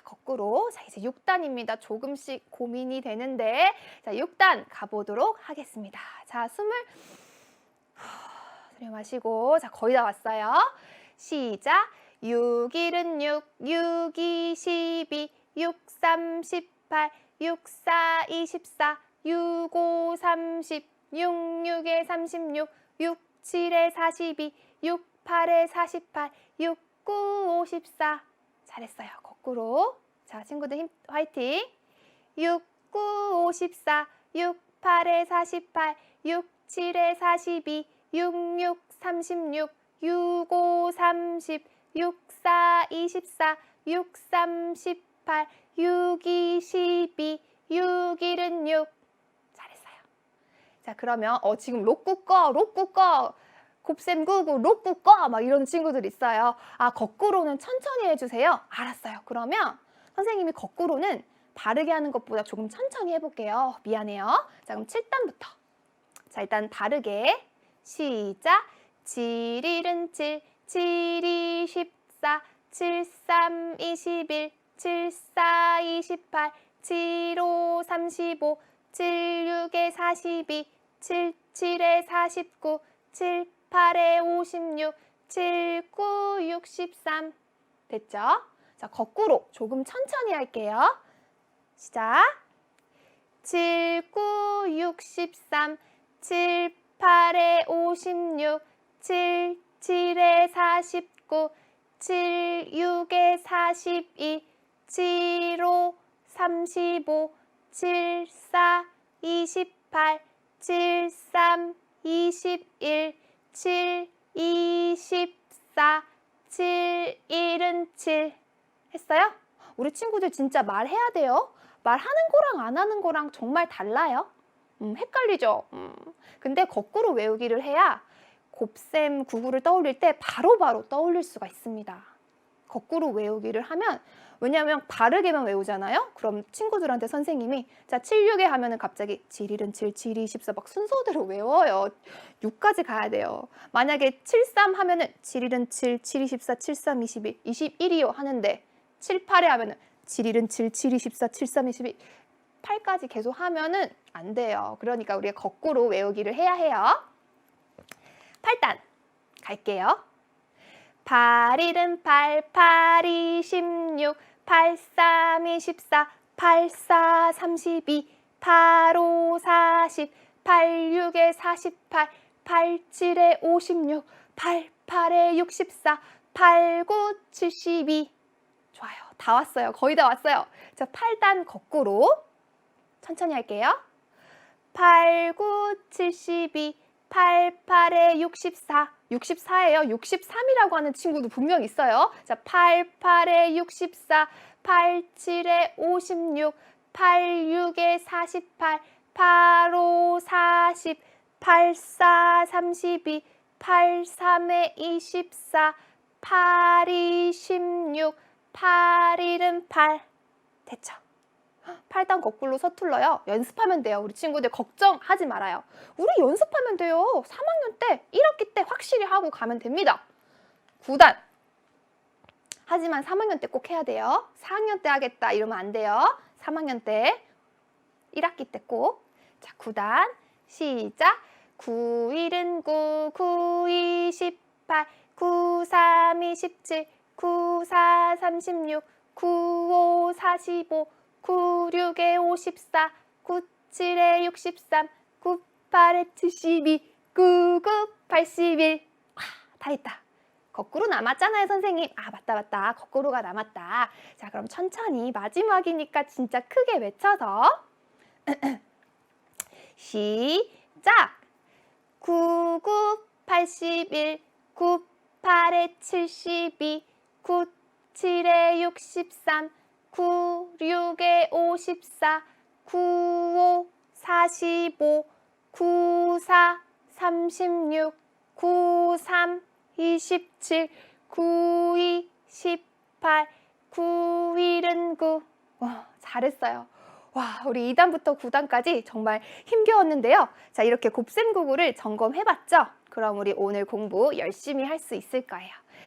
자, 거꾸로. 자, 이제 6단입니다. 조금씩 고민이 되는데. 자, 6단 가보도록 하겠습니다. 자, 숨을 들여 마시고. 자, 거의 다 왔어요. 시작. 6, 1은 6, 6, 2, 12, 6, 3, 18, 6, 4, 24, 6, 5, 30, 6, 6에 36, 6, 7에 42, 6, 8에 48, 6, 9, 54. 잘했어요. 거꾸로. 자, 친구들 힘 화이팅. 6, 9, 54, 6, 8에 48, 6, 7에 42, 6, 6, 36, 6, 5, 30, 6, 4, 24, 6, 3, 18, 6, 2, 12, 6, 1은 6. 잘했어요. 자, 그러면 어 지금 로꾸 꺼, 로꾸 꺼. 곱셈 구구, 로꾸 꺼. 막 이런 친구들 있어요. 아, 거꾸로는 천천히 해주세요. 알았어요. 그러면 선생님이 거꾸로는 바르게 하는 것보다 조금 천천히 해볼게요. 미안해요. 자, 그럼 7단부터. 자, 일단 바르게. 시작. 7, 1은 7, 7, 2, 14, 7, 3, 21, 7, 4, 28, 7, 5, 35, 7, 6에 42, 7, 7에 49, 7, 8에 56, 7, 9, 63. 됐죠? 자, 거꾸로 조금 천천히 할게요. 시작. 7, 9, 63, 7, 8에 56, 7, 7에 49, 7, 6에 42, 7, 5, 35, 7, 4, 28, 7, 3, 21, 7, 24, 7, 1은 7. 했어요? 우리 친구들 진짜 말해야 돼요. 말하는 거랑 안 하는 거랑 정말 달라요. 음, 헷갈리죠? 음. 근데 거꾸로 외우기를 해야 곱셈 구구를 떠올릴 때 바로바로 떠올릴 수가 있습니다. 거꾸로 외우기를 하면 왜냐하면 바르게만 외우잖아요. 그럼 친구들한테 선생님이 자 7, 6에 하면은 갑자기 7, 1은 7, 7, 2, 14 막 순서대로 외워요. 6까지 가야 돼요. 만약에 7, 3 하면은 7, 1은 7, 7, 2, 14, 7, 3, 21, 21이요 하는데 7, 8에 하면은 7, 1은 7, 7, 2, 14, 7, 3, 21 8까지 계속 하면은 안 돼요. 그러니까 우리가 거꾸로 외우기를 해야 해요. 8단 갈게요. 8, 1은 8, 8, 2, 16, 8, 3, 24, 8, 4, 32, 8, 5, 40, 8, 6에 48, 8, 7에 56, 8, 8에 64, 8, 9, 72. 좋아요. 다 왔어요. 거의 다 왔어요. 자, 8단 거꾸로 천천히 할게요. 8, 9, 72, 8, 8에 64, 64예요. 63이라고 하는 친구도 분명 있어요. 자, 8, 8에 64, 8, 7에 56, 8, 6에 48, 8, 5, 40, 8, 4, 32, 8, 3에 24, 8, 2, 16, 8, 1은 8. 됐죠? 8단 거꾸로 서툴러요. 연습하면 돼요. 우리 친구들 걱정하지 말아요. 우리 연습하면 돼요. 3학년 때, 1학기 때 확실히 하고 가면 됩니다. 9단. 하지만 3학년 때 꼭 해야 돼요. 4학년 때 하겠다 이러면 안 돼요. 3학년 때, 1학기 때 꼭. 자, 9단. 시작. 9, 1은 9, 9, 2, 18, 9, 3, 27, 9, 4, 36, 9, 5, 45, 9, 6에 54, 9, 7에 63, 9, 8에 72, 9, 9, 81. 와, 다 했다. 거꾸로 남았잖아요, 선생님. 아, 맞다, 맞다. 거꾸로가 남았다. 자, 그럼 천천히 마지막이니까 진짜 크게 외쳐서 시작! 9, 9, 81, 9, 8에 72, 9, 7에 63, 9, 6에 54, 9, 5, 45, 9, 4, 36, 9, 3, 27, 9, 2, 18, 9, 1은 9. 와, 잘했어요. 와, 우리 2단부터 9단까지 정말 힘겨웠는데요. 자, 이렇게 곱셈 구구를 점검해봤죠? 그럼 우리 오늘 공부 열심히 할 수 있을 거예요.